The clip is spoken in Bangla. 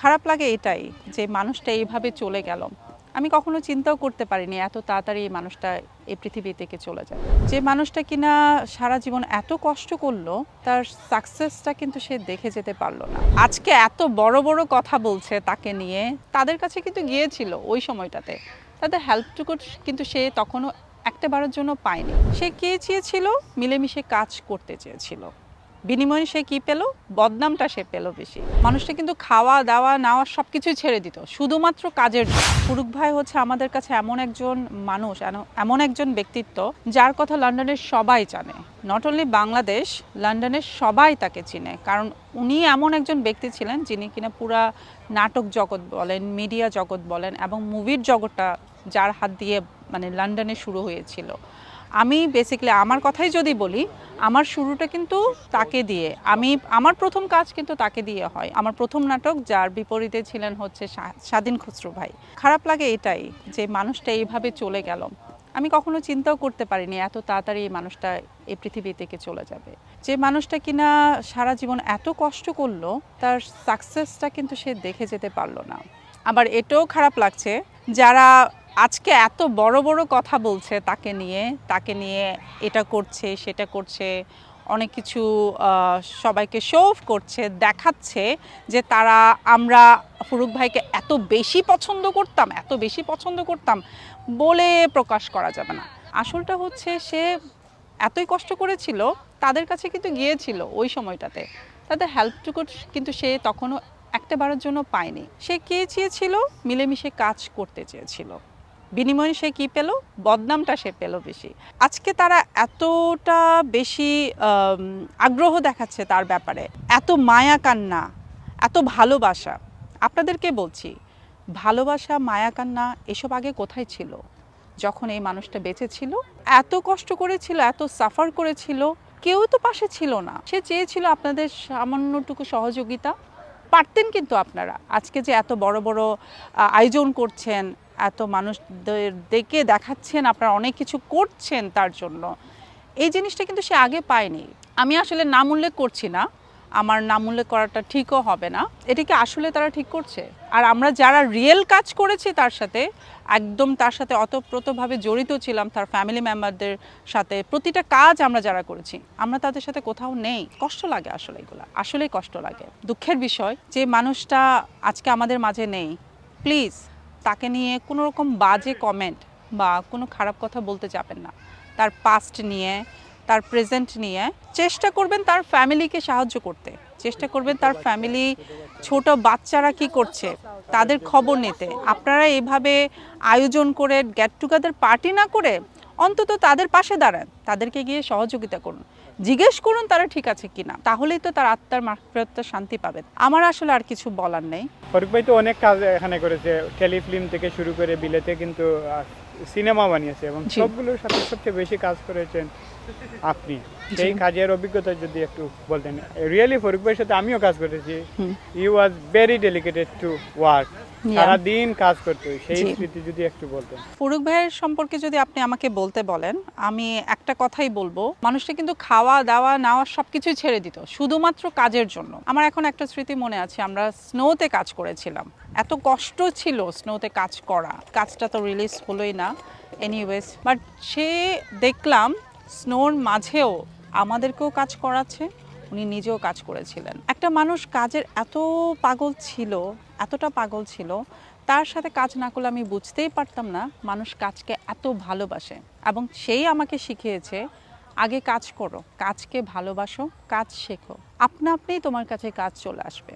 খারাপ লাগে এটাই যে মানুষটা এইভাবে চলে গেল। আমি কখনো চিন্তাও করতে পারিনি এত তাড়াতাড়ি এই মানুষটা এই পৃথিবী থেকে চলে যায়। যে মানুষটা কিনা সারা জীবন এত কষ্ট করল, তার সাকসেসটা কিন্তু সে দেখে যেতে পারল না। আজকে এত বড় বড় কথা বলছে তাকে নিয়ে, তাদের কাছে কিন্তু গিয়েছিল ওই সময়টাতে। তাদের হেল্পটুকু কিন্তু সে তখনও একটা বারের জন্য পায়নি। সে কে চেয়েছিল? মিলেমিশে কাজ করতে চেয়েছিল। বিনিময়ে সে কি পেল? বদনামটা সে পেল বেশি। মানুষটা কিন্তু খাওয়া, দাওয়া, নেওয়া সব কিছুই ছেড়ে দিত। শুধুমাত্র কাজের ফুরুক ভাই হচ্ছে আমাদের কাছে এমন একজন মানুষ এমন একজন ব্যক্তিত্ব, যার কথা লন্ডনের সবাই জানে। নট অনলি বাংলাদেশ, লন্ডনের সবাই তাকে চিনে। কারণ উনি এমন একজন ব্যক্তি ছিলেন যিনি কিনা পুরা নাটক জগৎ বলেন মিডিয়া জগৎ বলেন এবং মুভির জগৎটা যার হাত দিয়ে মানে লন্ডনে শুরু হয়েছিল। আমি বেসিক্যালি আমার কথাই যদি বলি, আমার শুরুটা কিন্তু তাকে দিয়ে। আমি, আমার প্রথম কাজ কিন্তু তাকে দিয়ে হয়। আমার প্রথম নাটক যার বিপরীতে ছিলেন হচ্ছে স্বাধীন খুসরু ভাই। খারাপ লাগে এটাই যে মানুষটা এইভাবে চলে গেল। আমি কখনো চিন্তাও করতে পারিনি এত তাড়াতাড়ি এই মানুষটা এই পৃথিবী থেকে চলে যাবে। যে মানুষটা কিনা সারা জীবন এত কষ্ট করল, তার সাকসেসটা কিন্তু সে দেখে যেতে পারল না। আবার এটাও খারাপ লাগছে, যারা আজকে এত বড় বড় কথা বলছে তাকে নিয়ে তাকে নিয়ে এটা করছে, সেটা করছে, অনেক কিছু সবাইকে শো অফ করছে, দেখাচ্ছে যে তারা, আমরা ফুরুক ভাইকে এত বেশি পছন্দ করতাম, এত বেশি পছন্দ করতাম বলে প্রকাশ করা যাবে না। আসলটা হচ্ছে সে এতই কষ্ট করেছিল, তাদের কাছে কিন্তু গিয়েছিল ওই সময়টাতে। তাদের হেল্পটুকু কিন্তু সে তখনও একটা বারের জন্য পায়নি। সে কে চেয়েছিল? মিলেমিশে কাজ করতে চেয়েছিল। বিনিময়ে সে কি পেল? বদনামটা সে পেল বেশি। আজকে তারা এতটা বেশি আগ্রহ দেখাচ্ছে তার ব্যাপারে। এত মায়া কান্না, এত ভালোবাসা। আপনাদেরকে বলছি, ভালোবাসা, মায়া কান্না এসব আগে কোথায় ছিল? যখন এই মানুষটা বেঁচে ছিল, এত কষ্ট করেছিল, এত সাফার করেছিল, কেউ তো পাশে ছিল না। সে চেয়েছিল আপনাদের সামান্যটুকু সহযোগিতা। পারতেন কিন্তু আপনারা। আজকে যে এত বড় বড় আয়োজন করছেন এত মানুষদের দেখে দেখাচ্ছেন, আপনারা অনেক কিছু করছেন তার জন্য। এই জিনিসটা কিন্তু সে আগে পায়নি। আমি আসলে নাম উল্লেখ করছি না। আমার নাম উল্লেখ করাটা ঠিকও হবে না। এটাকে আসলে তারা ঠিক করছে? আর আমরা যারা রিয়েল কাজ করেছি তার সাথে, একদম তার সাথে অতপ্রতভাবে জড়িত ছিলাম তার ফ্যামিলি মেম্বারদের সাথে, প্রতিটা কাজ আমরা যারা করেছি, আমরা তাদের সাথে কোথাও নেই। কষ্ট লাগে আসলে এগুলো। আসলেই কষ্ট লাগে। দুঃখের বিষয়, যে মানুষটা আজকে আমাদের মাঝে নেই। প্লিজ তাকে নিয়ে কোনো রকম বাজে কমেন্ট বা কোনো খারাপ কথা বলতে যাবেন না। তার পাস্ট নিয়ে, তার প্রেজেন্ট নিয়ে, চেষ্টা করবেন তার ফ্যামিলিকে সাহায্য করতে। চেষ্টা করবেন তার ফ্যামিলি ছোট বাচ্চারা কি করছে, তাদের খবর নিতে। আপনারা এভাবে আয়োজন করে গেট টুগেদার পার্টি না করে অন্তত তাদের পাশে দাঁড়ান। তাদেরকে গিয়ে সহযোগিতা করুন। জিজ্ঞেস করুন তারা ঠিক আছে কিনা। তাহলেই তো তার আত্মার মাফিরতটা শান্তি পাবেন। আমার আসলে আর কিছু বলার নেই। ফারুক ভাই তো অনেক কাজ এখানে করেছে। টেলিফিল্ম থেকে শুরু করে বিলেতে কিন্তু সিনেমা বানিয়েছে এবং। সবগুলোর সাথে সবচেয়ে বেশি কাজ করেছেন আপনি। সেই কাজের অভিজ্ঞতা যদি একটু বলতেন। রিয়েলি ফারুক ভাইয়ের সাথে আমিও কাজ করেছি। হুম। He was very dedicated to work. সারাদিন কাজ করতে সেই স্মৃতি যদি একটু বলতেন। ফুরুক ভাইয়ের সম্পর্কে যদি আপনি আমাকে বলতে বলেন আমি একটা কথাই বলব মানুষটা কিন্তু খাওয়া দাওয়া নেওয়া সব কিছুই ছেড়ে দিত শুধুমাত্র কাজের জন্য। আমার এখন একটা স্মৃতি মনে আছে আমরা স্নোতে কাজ করেছিলাম। এত কষ্ট ছিল স্নোতে কাজ করা। কাজটা তো রিলিজ হলোই না এনিওয়েজ বাট সে দেখলাম স্নোর মাঝেও আমাদেরকেও কাজ করাচ্ছে। উনি নিজেও কাজ করেছিলেন। একটা মানুষ কাজের এত পাগল ছিল, এতটা পাগল ছিল, তার সাথে কাজ না করলে আমি বুঝতেই পারতাম না মানুষ কাজকে এত ভালোবাসে এবং সেই আমাকে শিখিয়েছে, আগে কাজ করো, কাজকে ভালোবাসো, কাজ শেখো। আপনা আপনিই তোমার কাছে কাজ চলে আসবে।